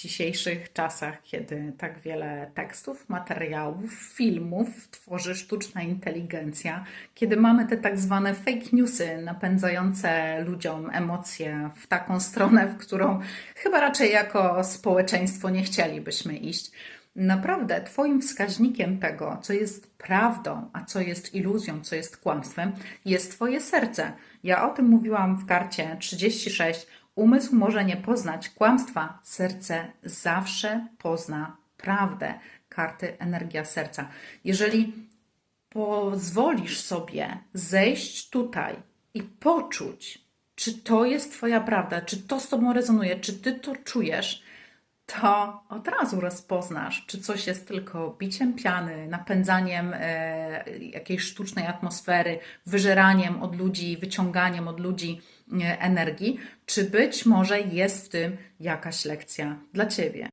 dzisiejszych czasach, kiedy tak wiele tekstów, materiałów, filmów tworzy sztuczna inteligencja, kiedy mamy te tak zwane fake newsy napędzające ludziom emocje w taką stronę, w którą chyba raczej jako społeczeństwo nie chcielibyśmy iść. Naprawdę, Twoim wskaźnikiem tego, co jest prawdą, a co jest iluzją, co jest kłamstwem, jest Twoje serce. Ja o tym mówiłam w karcie 36. Umysł może nie poznać kłamstwa, serce zawsze pozna prawdę. Karty energia serca. Jeżeli pozwolisz sobie zejść tutaj i poczuć, czy to jest Twoja prawda, czy to z Tobą rezonuje, czy Ty to czujesz, to od razu rozpoznasz, czy coś jest tylko biciem piany, napędzaniem e, jakiejś sztucznej atmosfery, wyżeraniem od ludzi, wyciąganiem od ludzi e, energii, czy być może jest w tym jakaś lekcja dla Ciebie.